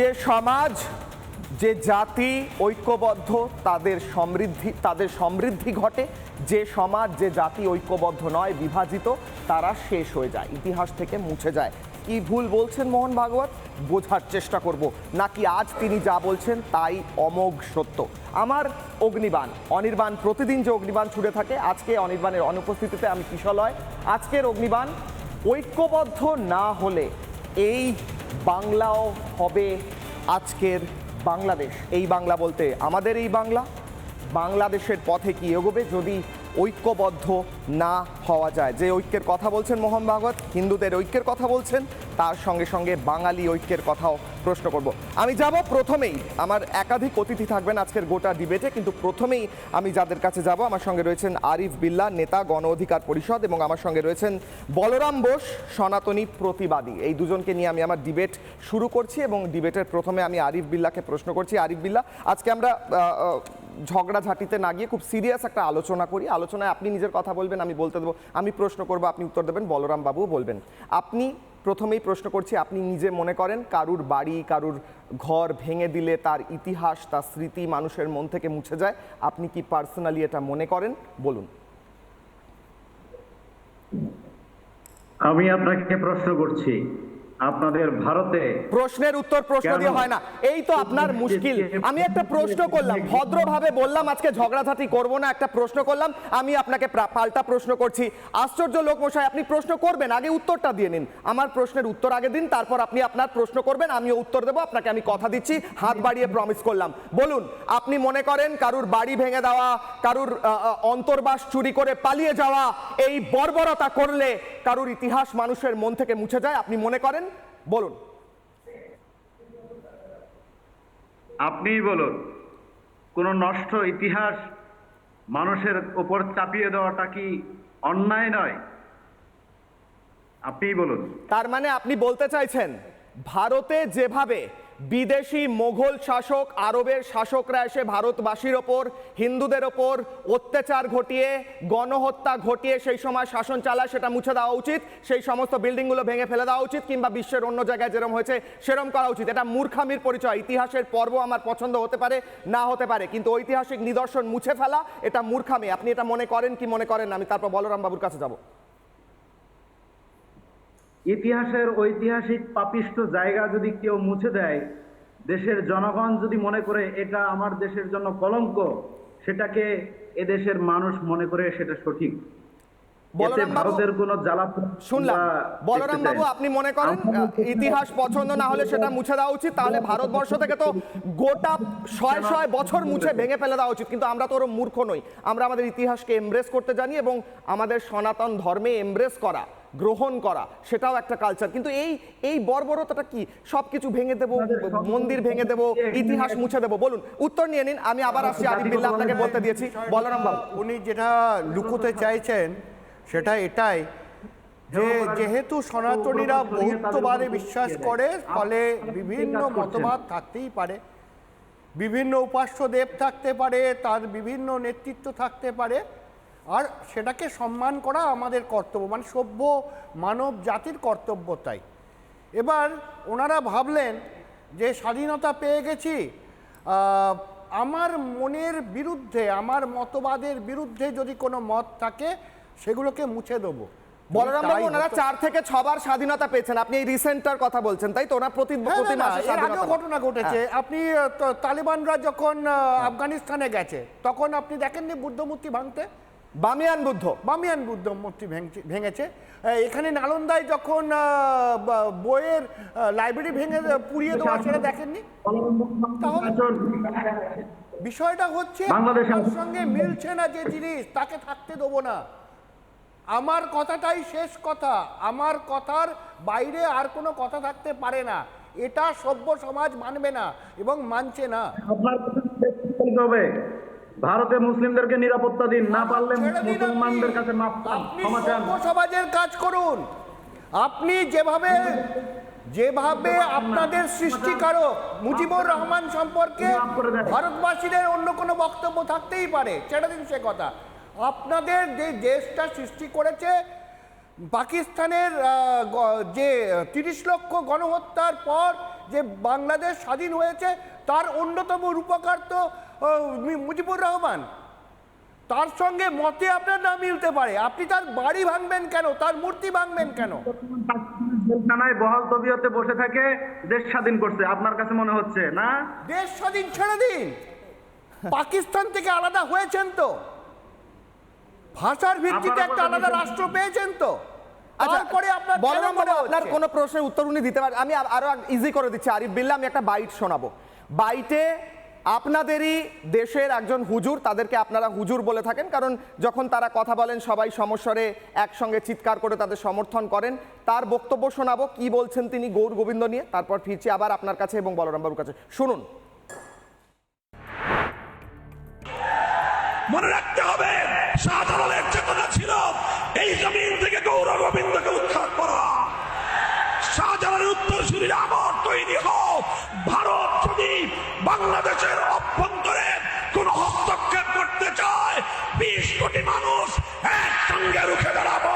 যে সমাজ, যে জাতি ঐক্যবদ্ধ, তাদের সমৃদ্ধি তাদের সমৃদ্ধি ঘটে। যে সমাজ, যে জাতি ঐক্যবদ্ধ নয়, বিভাজিত, তারা শেষ হয়ে যায়, ইতিহাস থেকে মুছে যায়। কি ভুল বলছেন মোহন ভাগবত? বোঝার চেষ্টা করব, নাকি আজ তিনি যা বলছেন তাই অমোঘ সত্য? আমার অগ্নিবাণ, অনির্বাণ, প্রতিদিন যে অগ্নিবাণ ছুটে থাকে, আজকে অনির্বাণের অনুপস্থিতিতে আমি কিশলয়। আজকের অগ্নিবাণ, ঐক্যবদ্ধ না হলে এই বাংলাও হবে আজকের বাংলাদেশ। এই বাংলা বলতে আমাদের এই বাংলা, বাংলাদেশের পথে কি এগোবে যদি ঐক্যবদ্ধ না হওয়া যায়? যে ঐক্যের কথা বলছেন মোহন ভাগবত, হিন্দুদের ঐক্যের কথা বলছেন, তার সঙ্গে সঙ্গে বাঙালি ঐক্যের কথাও প্রশ্ন করব। আমি যাব প্রথমেই, আমার একাধিক অতিথি থাকবেন আজকের গোটা ডিবেটে, কিন্তু প্রথমেই আমি যাদের কাছে যাব, আমার সঙ্গে রয়েছেন আরিফ বিল্লা, নেতা গণ অধিকার পরিষদ, এবং আমার সঙ্গে রয়েছেন বলরাম বোস, সনাতনী প্রতিবাদী। এই দুজনকে নিয়ে আমি আমার ডিবেট শুরু করছি, এবং ডিবেটের প্রথমে আমি আরিফ বিল্লাকে প্রশ্ন করছি। আরিফ বিল্লা, আজকে আমরা ঝগড়াঝাটিতে না গিয়ে খুব সিরিয়াস একটা আলোচনা করি। আলোচনায় আপনি নিজের কথা বলবেন, আমি বলতে দেবো। আমি প্রশ্ন করব, আপনি উত্তর দেবেন, বলরাম বাবু বলবেন। আপনি প্রথমেই প্রশ্ন করছি, আপনি নিজে মনে করেন কারুর বাড়ি, কারুর ঘর ভেঙে দিলে তার ইতিহাস, তার স্মৃতি মানুষের মন থেকে মুছে যায়? আপনি কি পার্সোনালি এটা মনে করেন? বলুন। আমি আপনাকে প্রশ্ন করছি আপনাদের ভারতে প্রশ্নের উত্তর প্রশ্ন দিয়ে হয় না। এই তো আপনার মুশকিল। আমি একটা প্রশ্ন করলাম। ভদ্রভাবে বললাম আজকে ঝগড়াঝাটি করব না একটা প্রশ্ন করলাম। আমি আপনাকে পাল্টা প্রশ্ন করছি। আশ্চর্য লোক মশাই আপনি প্রশ্ন করবেন আগে উত্তরটা দিয়ে নিন। আমার প্রশ্নের উত্তর আগে দিন তারপর আপনি আপনার প্রশ্ন করবেন আমিও উত্তর দেবো আপনাকে আমি কথা দিচ্ছি হাত বাড়িয়ে প্রমিস করলাম। বলুন আপনি মনে করেন কারুর বাড়ি ভেঙে দেওয়া কারুর অন্তর্বাস চুরি করে পালিয়ে যাওয়া এই বর্বরতা করলে কারুর ইতিহাস মানুষের মন থেকে মুছে যায় আপনি মনে করেন? বলুন। আপনিই বলুন কোন নষ্ট ইতিহাস মানুষের উপর চাপিয়ে দেওয়াটা কি অন্যায় নয়? আপনিই বলুন। তার মানে আপনি বলতে চাইছেন ভারতে যেভাবে বিদেশি মোঘল শাসক আরবের শাসকরা এসে ভারতবাসীর ওপর, হিন্দুদের ওপর অত্যাচার ঘটিয়ে, গণহত্যা ঘটিয়ে সেই সময় শাসন চালায়, সেটা মুছে দেওয়া উচিত। সেই সমস্ত বিল্ডিংগুলো ভেঙে ফেলে দেওয়া উচিত কিংবা বিশ্বের অন্য জায়গায় যেরকম হয়েছে সেরকম করা উচিত। এটা মূর্খামির পরিচয়। ইতিহাসের পর্ব আমার পছন্দ হতে পারে, না হতে পারে। কিন্তু ঐতিহাসিক নিদর্শন মুছে ফেলা, এটা মূর্খামি। আপনি এটা মনে করেন কি মনে করেন আমি তারপর বলরাম বাবুর কাছে যাব। ইতিহাসের ঐতিহাসিক পাপিষ্ট জায়গা যদি কেউ মুছে দেয় দেশের জনগণ যদি মনে করে এটা আমার দেশের জন্য কলঙ্ক সেটাকে এদেশের মানুষ মনে করে সেটা সঠিক। ভারতের কোনো জ্বালা শুনলাম। বলরাম বাবু আপনি মনে করেন ইতিহাস পছন্দ না হলে সেটা মুছে দেওয়া উচিত? তাহলে ভারতবর্ষ থেকে তো গোটা ছয় ছয় বছর মুছে ভেঙে ফেলে দেওয়া উচিত। কিন্তু আমরা তো ওরম মূর্খ নই। আমরা আমাদের ইতিহাসকে এমব্রেস করতে জানি এবং আমাদের সনাতন ধর্মে এমব্রেস করা। গ্রহণ করা সেটাও একটা কালচার কিন্তু এই এই বর্বরতাটা কি? সবকিছু ভেঙে দেব মন্দির ভেঙে দেব ইতিহাস মুছে দেব। বলুন উত্তর নিয়ে নিন আমি আবার আসছি আরিফ বিল্লাহ আপনাকে বলতে দিয়েছি। বলরাম বাবু। উনি যেটা লুকোতে চাইছেন সেটা এটাই যে যেহেতু সনাতনীরা বহুত্ববাদে বিশ্বাস করে ফলে বিভিন্ন মতবাদ থাকতেই পারে বিভিন্ন উপাস্য দেব থাকতে পারে তার বিভিন্ন নেতৃত্ব থাকতে পারে আর সেটাকে সম্মান করা আমাদের কর্তব্য মানে সভ্য মানব জাতির কর্তব্য তাই। এবার ওনারা ভাবলেন যে স্বাধীনতা পেয়ে গেছি আমার মনের বিরুদ্ধে আমার মতবাদের বিরুদ্ধে যদি কোনো মত থাকে সেগুলোকে মুছে দেবো। বলরাম বাবু ওনারা চার থেকে ছবার স্বাধীনতা পেয়েছেন। আপনি এই রিসেন্টটার কথা বলছেন তাই তো? ওনার প্রতি হ্যাঁ, প্রতি মাসে ঘটনা ঘটেছে। আপনি তো- তালিবানরা যখন আফগানিস্তানে গেছে তখন আপনি দেখেননি বুদ্ধমূর্তি ভাঙতে? বামিয়ান বুদ্ধ বামিয়ান বুদ্ধ মূর্তি ভেঙছে- ভেঙেছে এখানে নালন্দায় যখন বইয়ের লাইব্রেরি ভেঙে পুড়িয়ে দেওয়া সেটা দেখেননি? তাহলে বিষয়টা হচ্ছে তার সঙ্গে মিলছে না যে জিনিস তাকে থাকতে দেবো না। আমার কথাটাই শেষ কথা। আমার কথার বাইরে আর কোনো কথা থাকতে পারে না। এটা সভ্য সমাজ মানবে না এবং মানছে না। ভারতে মুসলিমদেরকে নিরাপত্তা দিন না পারলে মুসলমানদের কাছে মাফ ক্ষমা চান। সমাজের কাজ করুন। আপনি যেভাবে যেভাবে আপনাদের সৃষ্টিকারক মুজিবুর রহমান সম্পর্কে। ভারতবাসীদের অন্য কোনো বক্তব্য থাকতেই পারে। সেটা দিন সে কথা। আপনাদের যে দেশটা সৃষ্টি করেছে পাকিস্তানের যে তিরিশ লক্ষ গণহত্যার পর যে বাংলাদেশ স্বাধীন হয়েছে তার অন্যতম রূপকার তো মুজিবুর রহমান তার সঙ্গে মতে আপনার না মিলতে পারে। আপনি তার বাড়ি ভাঙবেন কেন? তার মূর্তি ভাঙবেন কেন? জেলখানায় বহাল তবিয়তে বসে থাকে দেশ স্বাধীন করছে আপনার কাছে মনে হচ্ছে না? দেশ স্বাধীন ছেড়ে দিন। পাকিস্তান থেকে আলাদা হয়েছেন তো। ভাষার ভিত্তিতে একটা আলাদা রাষ্ট্র পেয়েছেন তো। আচ্ছা, আপনার মনে কোনো প্রশ্নের উত্তর উনি দিতে পারেন। আমি আরও ইজি করে দিচ্ছি। আরিফ বিল্লা আমি একটা বাইট শোনাবো। বাইটে আপনাদেরই দেশের একজন হুজুর, তাদেরকে আপনারা হুজুর বলে থাকেন, কারণ যখন তারা কথা বলেন, সবাই সমস্বরে একসঙ্গে চিৎকার করে তাদের সমর্থন করেন। তার বক্তব্য শোনাবো, কি বলছেন তিনি গৌর গোবিন্দ নিয়ে, তারপর ফিরছি আবার আপনার কাছে এবং বলরাম বাবুর কাছে। শুনুন। মনে রাখতে হবে শাহজালালের চেতনা ছিল, এই জমিন থেকে গৌর গোবিন্দকে করা। আবার তৈরি যদি বাংলাদেশের অভ্যন্তরে কোন হস্তক্ষেপ করতে চায়, বিশ কোটি মানুষ একসঙ্গে রুখে দাঁড়াবো।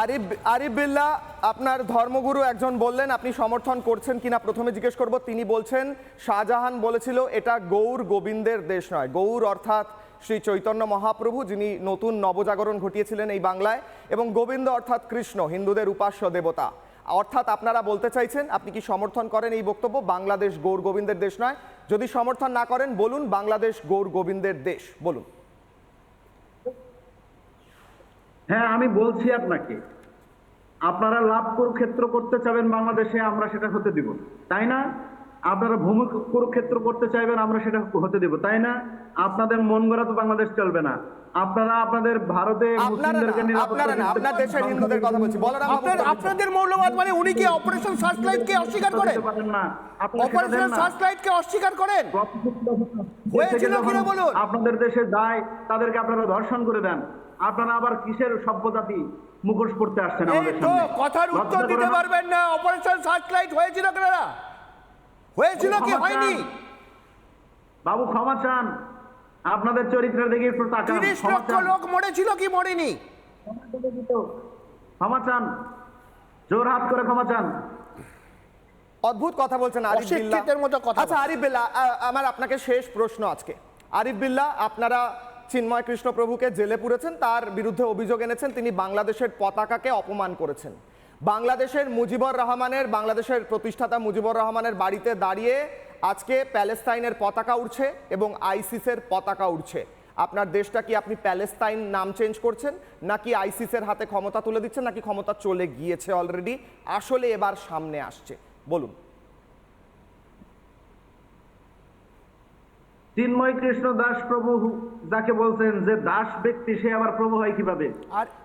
আরিফ আরিফ বিল্লা, আপনার ধর্মগুরু একজন বললেন, আপনি সমর্থন করছেন কিনা প্রথমে জিজ্ঞেস করব। তিনি বলছেন, শাহজাহান বলেছিল, এটা গৌর গোবিন্দের দেশ নয়। গৌর অর্থাৎ শ্রী চৈতন্য মহাপ্রভু, যিনি নতুন নবজাগরণ ঘটিয়েছিলেন এই বাংলায়, এবং গোবিন্দ অর্থাৎ কৃষ্ণ, হিন্দুদের উপাস্য দেবতা। অর্থাৎ আপনারা বলতে চাইছেন, আপনি কি সমর্থন করেন এই বক্তব্য? বাংলাদেশ গৌর গোবিন্দের দেশ নয়। যদি সমর্থন না করেন, বলুন বাংলাদেশ গৌর গোবিন্দের দেশ, বলুন। হ্যাঁ আমি বলছি আপনাকে, আপনারা লাভ কুরুক্ষেত্র করতে চাবেন বাংলাদেশে, আমরা সেটা হতে দিব তাই না? আপনারা ভূমি কুরুক্ষেত্র করতে চাইবেন আমরা সেটা হতে দিব তাই না? আপনাদের মন গড়া তো বাংলাদেশ চলবে না। আপনারা আপনাদের ভারতে মুসলিমদেরকে আপনারা না আপনার দেশের হিন্দুদের কথা বলছি। বলরাম আপনার আপনাদের মৌলবাদ মানে উনি কি অপারেশন সার্চলাইটকে অস্বীকার করেন? না। অপারেশন দেন না। সার্চলাইটকে অস্বীকার করেন? হয়েছিল কিনা বলুন? আপনাদের দেশে যায় তাদেরকে আপনারা ধর্ষণ করে দেন। আপনারা আবার কিসের সভ্যতাতি মুখোশ পড়তে আসছেন আমাদের তো সামনে? কথার উত্তর দিতে পারবেন না অপারেশন সার্চলাইট হয়েছিল কেনারা হয়েছিল কি হয়নি? বাবু ক্ষমা চান। আপনাদের চরিত্রের দিকে একটু তাকান। তিরিশ ক্ষমা লক্ষ লোক মরেছিল কি মরেনি? ক্ষমা চান। জোর হাত করে ক্ষমা চান। অদ্ভুত কথা বলছেন আরিফ বিল্লা। অশিক্ষিতের মতো কথা আচ্ছা আরিফ বিল্লা আমার আপনাকে শেষ প্রশ্ন আজকে। আরিফ বিল্লা আপনারা চিন্ময় কৃষ্ণ প্রভুকে জেলে পুরেছেন তার বিরুদ্ধে অভিযোগ এনেছেন তিনি বাংলাদেশের পতাকাকে অপমান করেছেন। বাংলাদেশের মুজিবুর রহমানের, বাংলাদেশের প্রতিষ্ঠাতা মুজিবুর রহমানের বাড়িতে দাঁড়িয়ে আজকে প্যালেস্তাইনের পতাকা উঠছে এবং আইসিসের পতাকা উঠছে আপনার দেশটা কি আপনি প্যালেস্তাইন নাম চেঞ্জ করছেন, নাকি আইসিসের হাতে ক্ষমতা তুলে দিচ্ছেন, নাকি ক্ষমতা চলে গিয়েছে অলরেডি আসলে এবার সামনে আসছে। বলুন। চিন্ময় কৃষ্ণ দাস প্রভু যাকে বলছেন যে দাস ব্যক্তি সে আবার প্রভু হয় কীভাবে?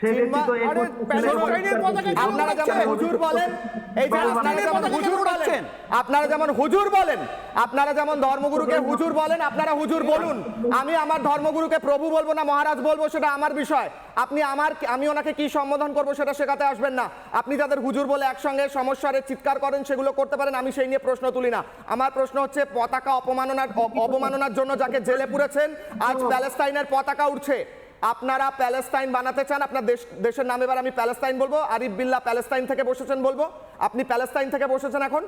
সে ব্যক্তি তো চিন্ময়- এই আরে পথে প্যালেস্টাইনের ছেলে পতাকা কেন আপনারা যেমন হুজুর বলেন। এই যে আপনারা যেমন হুজুর বলেন আপনারা যেমন হুজুর বলেন আপনারা যেমন ধর্মগুরুকে হুজুর বলেন আপনারা হুজুর বলুন। আমি আমার ধর্মগুরুকে প্রভু বলব না মহারাজ বলব সেটা আমার বিষয়। আপনি আমার আমি ওনাকে কি সম্বোধন করব সেটা শেখাতে আসবেন না। আপনি যাদের হুজুর বলে একসঙ্গে সমস্যারে চিৎকার করেন সেগুলো করতে পারেন আমি সেই নিয়ে প্রশ্ন তুলি না। আমার প্রশ্ন হচ্ছে পতাকা অপমাননার অ- অবমাননার জন্য যাকে জেলে পুরেছেন আজ প্যালেস্তাইনের পতাকা উঠছে আপনারা প্যালেস্তাইন বানাতে চান আপনার দেশ দেশের নাম এবার আমি প্যালেস্তাইন বলব আরিফ বিল্লা প্যালেস্তাইন থেকে বসেছেন বলব। আপনি প্যালেস্তাইন থেকে বসেছেন এখন।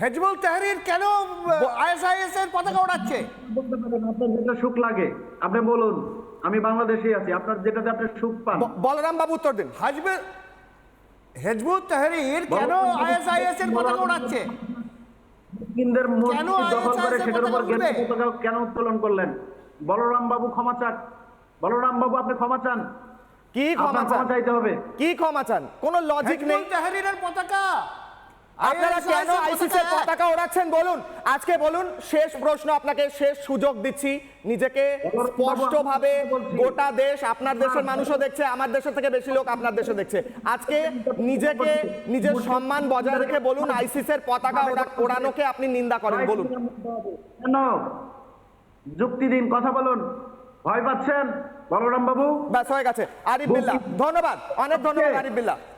হেজবুল তাহরির কেন আইএসআইএস এর পতাকা ওড়াচ্ছে আপনার যেটা সুখ লাগে আপনি বলুন। আমি বাংলাদেশে আছি আপনার যেটাতে আপনি সুখ পান। বলরাম বাবু উত্তর দিন। হাজবে হেজবুল তাহরির কেন আইএসআইএস এর পতাকা কিন্দের কেন মূর্তি দখল করে সেটার উপর পতাকা পতাকা কেন উত্তোলন করলেন? বলরাম বাবু ক্ষমা চান। বলরাম বাবু আপনি ক্ষমা চান। কি ক্ষমা চান ক্ষমা চাইতে হবে। কি ক্ষমা চান? কোনো লজিক নেই। তাহরিরের পতাকা! আপনারা কেন আইসিসের পতাকা ওড়াচ্ছেন? বলুন আজকে বলুন শেষ প্রশ্ন আপনাকে শেষ সুযোগ দিচ্ছি। নিজেকে স্পষ্টভাবে গোটা দেশ আপনার দেশের মানুষও দেখছে আমার দেশের থেকে বেশি লোক আপনার দেশে দেখছে। আজকে নিজেকে নিজের সম্মান বজায় রেখে বলুন আইসিসের পতাকা ওড়া- ওড়ানোকে আপনি নিন্দা করেন বলুন। কেন? যুক্তি দিন কথা বলুন। ভয় পাচ্ছেন? বলরাম বাবু ব্যাস হয়ে গেছে। আরিফ বিল্লা ধন্যবাদ। অনেক ধন্যবাদ আরিফ বিল্লা।